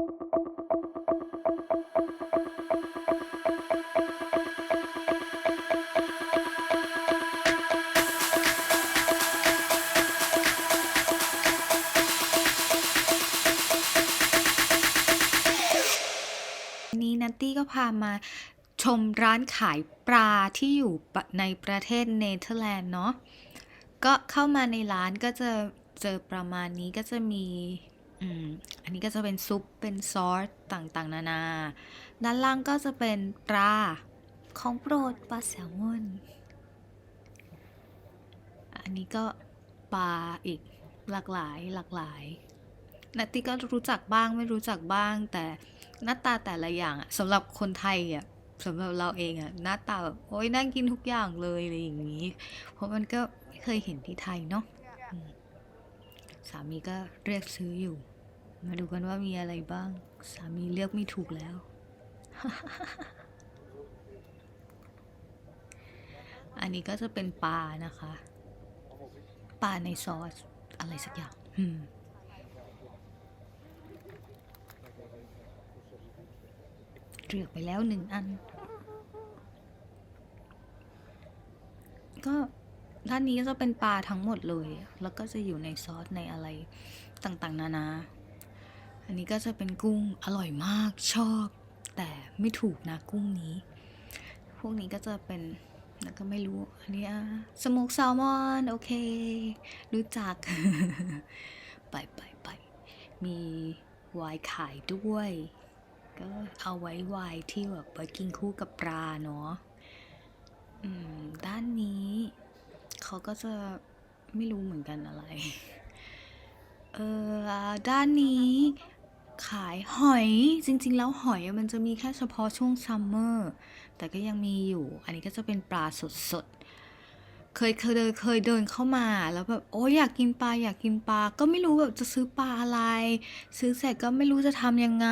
วันนี้นัตตี้ก็พามาชมร้านขายปลาที่อยู่ในประเทศเนเธอร์แลนด์เนาะ ก็เข้ามาในร้านก็จะเจอประมาณนี้ก็จะมี อืมอันนี้ก็จะเป็นซุปเป็นซอสต่างๆ นานา ด้านล่างก็จะเป็นปลาของโปรดปลาแซลมอน อันนี้ก็ปลาอีกหลากหลายหลากหลายนัตตี้ก็รู้จักบ้างไม่รู้จักบ้าง แต่หน้าตาแต่ละอย่างอะสำหรับคนไทยอะสำหรับเราเองอะหน้าตาแบบโอ๊ยน่ากินทุกอย่างเลยอะไรอย่างนี้ เพราะมันก็ไม่เคยเห็นที่ไทยเนาะสามีก็เรียกซื้ออยู่ มาดูกันว่ามีอะไรบ้าง สามีเลือกไม่ถูกแล้ว อันนี้ก็จะเป็นปลานะคะ ปลาในซอส อะไรสักอย่างเลือกไปแล้วหนึ่งอัน ก็ด้านนี้ก็จะเป็นปลาทั้งหมดเลย แล้วก็จะอยู่ในซอสในอะไรต่างๆ นานา อันนี้ก็จะเป็นกุ้งอร่อยมากชอบ แต่ไม่ถูกนะกุ้งนี้ พวกนี้ก็จะเป็นแล้วก็ไม่รู้ อันนี้สโมกแซลมอน โอเค รู้จัก ไปไปไปมีวน์ขายด้วย ก็เอาไว้วน์ที่แบบไว้กินคู่กับปลาเนาะด้านนี้เขาก็จะไม่รู้เหมือนกันอะไร เออด้านนี้ ขายหอยจริง ๆ แล้วหอยมันจะมีแค่เฉพาะช่วงซัมเมอร์แต่ก็ยังมีอยู่ อันนี้ก็จะเป็นปลาสดๆเคยเคยเดินเคยเดินเข้ามาแล้วแบบโอ้อยากกินปลาอยากกินปลาก็ไม่รู้แบบจะซื้อปลาอะไร ซื้อเสร็จก็ไม่รู้จะทำยังไง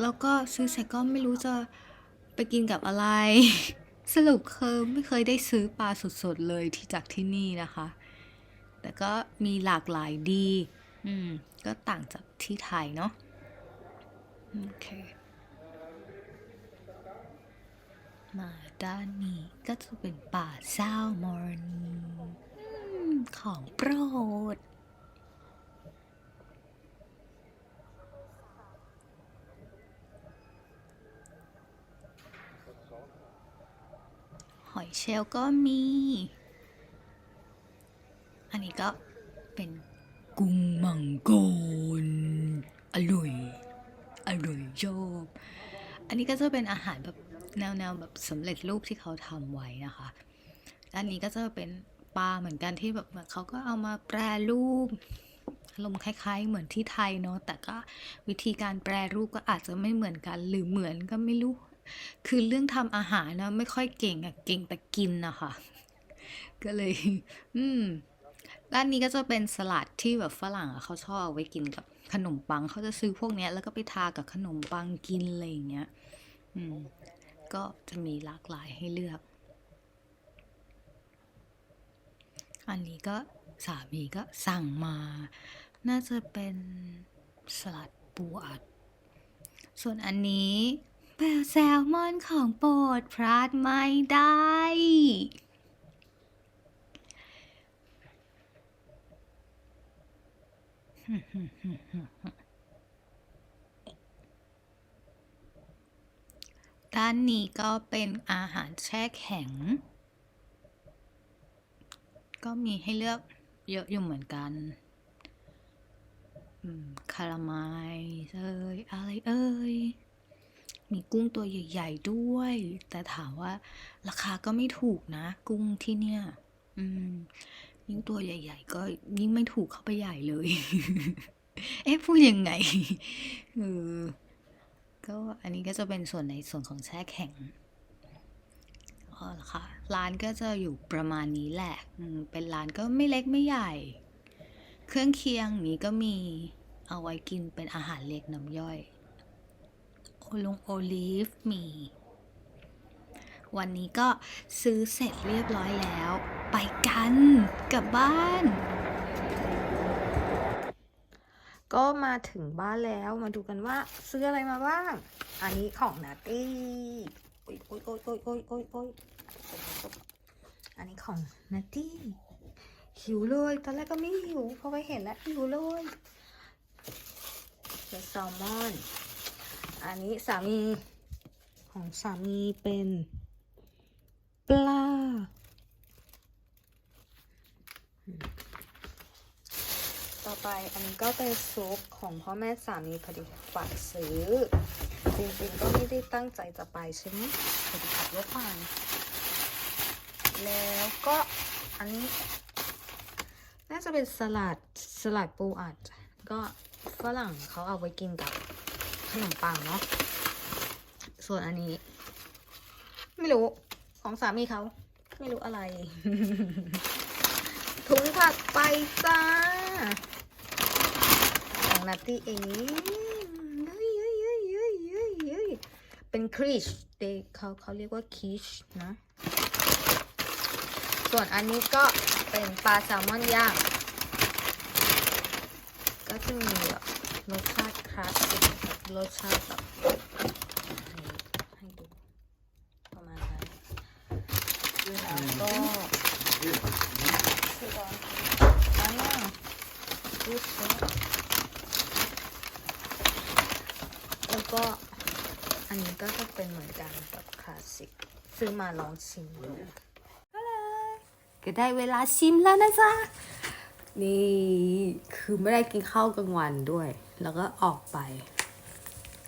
แล้วก็ซื้อเสร็จก็ไม่รู้จะไปกินกับอะไร สรุปคือไม่เคยได้ซื้อปลาสดๆเลยที่จากที่นี่นะคะ แต่ก็มีหลากหลายดี อืม ก็ต่างจากที่ไทยเนาะโอเคมาด้านนี้ก็จะเป็นป่าแซลมอนอืมของโปรดหอยเชลก็มี อันนี้ก็เป็น กุ้งมังกรอร่อยอร่อยชอบอันนี้ก็จะเป็นอาหารแบบแนวๆแบบสำเร็จรูปที่เขาทำไว้นะคะ อันนี้ก็จะเป็นปลาเหมือนกันที่แบบเหมือนเขาก็เอามาแปรรูปอารมณ์คล้าย ๆ เหมือนที่ไทยเนาะแต่ก็วิธีการแปรรูปก็อาจจะไม่เหมือนกัน หรือเหมือนก็ไม่รู้ คือเรื่องทำอาหารนะไม่ค่อยเก่งอะเก่งแต่กินนะคะก็เลย อืม ด้านนี้ก็จะเป็นสลัดที่แบบฝรั่งเขาชอบเอาไว้กินกับขนมปังเขาจะซื้อพวกนี้แล้วก็ไปทากับขนมปังกินอะไรอย่างเงี้ยอืมก็จะมีหลากหลายให้เลือก อันนี้ก็สามีก็สั่งมา น่าจะเป็นสลัดปูอัด ส่วนอันนี้แปลแซลมอนของโปรดพลาดไม่ได้ ด้านนี้ก็เป็นอาหารแช่แข็ง ก็มีให้เลือกเยอะอยู่เหมือนกันคาราไมเอ้ยอะไรเอ้ย มีกุ้งตัวใหญ่ ๆ ด้วย แต่ถามว่าราคาก็ไม่ถูกนะ กุ้งที่เนี่ย ยิ่งตัวใหญ่ ๆ ก็ยิ่งไม่ถูกเข้าไปใหญ่เลย เอ๊ะพูดยังไงเออก็อันนี้ก็จะเป็นส่วนในส่วนของแช่แข็งอ๋อเหรอค่ะ ร้านก็จะอยู่ประมาณนี้แหละเป็นร้านก็ไม่เล็กไม่ใหญ่ เครื่องเคียงนี้ก็มีเอาไว้กินเป็นอาหารเล็กน้ำย่อย โอลงโอลีฟมี วันนี้ก็ซื้อเสร็จเรียบร้อยแล้ว ไปกันกลับบ้าน ก็มาถึงบ้านแล้วมาดูกันว่าซื้ออะไรมาบ้าง อันนี้ของนาตี้โอ้ยโอ้ยโอ้ยโอ้ยโอ้ยโอ้ยโอ้ยอันนี้ของนาตี้หิวเลย ตอนแรกก็ไม่หิวพอไปเห็นแล้วหิวเลยเป็นแซลมอน อันนี้สามีของสามีเป็น ปลา ต่อไปอันนี้ก็เป็นซุปของพ่อแม่สามีพอดีฝากซื้อ จริงๆก็ไม่ได้ตั้งใจจะไปใช่ไหมพอดีขับรถผ่านแล้วก็อันนี้ น่าจะเป็นสลัดสลัดปูอัด ก็ฝรั่งเขาเอาไว้กินกับขนมปังเนาะส่วนอันนี้ ไม่รู้ ของสามีเขาไม่รู้อะไร ถุงถัดไปจ้าของนัตตี้เองเฮ้ยเฮ้ยเฮ้ยเฮ้ยเฮ้ยเฮ้ยเป็นครีชเดเขาเขาเรียกว่าคีชนะ ส่วนอันนี้ก็เป็นปลาแซลมอนย่าง ก็จะมีแบบรสชาติคลาสสิกรสชาติแบบนี่ให้ดู ประมาณนั้นแล้วก็คือลองอันน่ะ รูดแล้วก็อันนี้ก็จะเป็นเหมือนกันแบบคลาสสิกซื้อมาลองชิมดูก็ได้เวลาชิมแล้วนะจ๊ะ นี่คือไม่ได้กินข้าวกลางวันด้วย แล้วก็ออกไป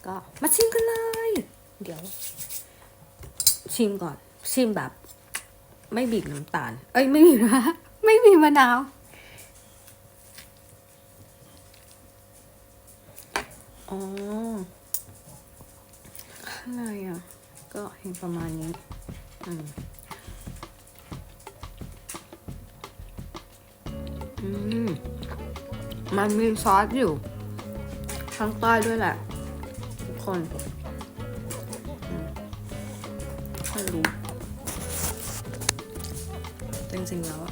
ก็มาชิมกันเลย เดี๋ยว ชิมก่อน ชิมแบบ ไม่บีบน้ำตาล เอ้ยไม่บีบนะ ไม่บีบมะนาว อ๋อ ข้างในอะ ก็เห็นประมาณนี้ อืม อืม มันมีซอสอยู่ ข้างใต้ด้วยแหละ ทุกคนอืมไม่รู้จริงๆแล้ว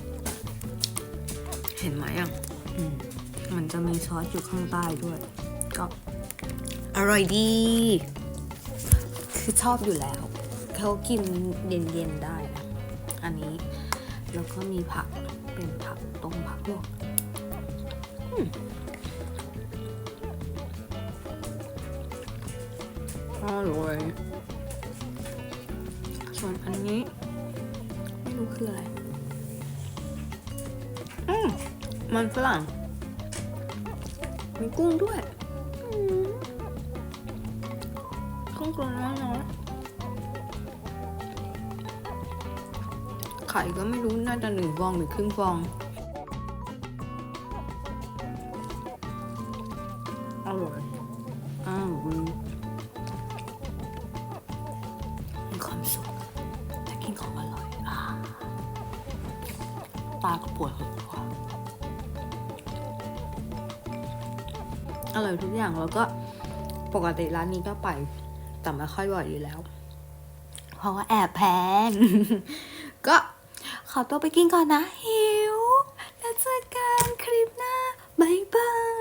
เห็นไหมอะอืมมันจะมีซอสอยู่ข้างใต้ด้วย ก็ อร่อยดี คือชอบอยู่แล้ว เขากินเย็นๆได้นะอันนี้ แล้วก็มีผัก เป็นผักต้มผักลวกอืมอร่อย ส่วนอันนี้ ไม่รู้คืออะไร อืมมันฝรั่ง มีกุ้งด้วย กุ้งกลมน้อยๆไข่ก็ไม่รู้น่าจะหนึ่งฟองหรือครึ่งฟองอร่อยอ้าวมีความสุขแต่กินของอร่อยอตาก็ปวดหัวอร่อยทุกอย่างแล้วก็ปกติร้านนี้ก็ไป แต่ไม่ค่อยบ่อยอยู่แล้ว เพราะว่าแอบแพง ก็ขอตัวไปกินก่อนนะ หิว แล้วเจอกันคลิปหน้าบายบาย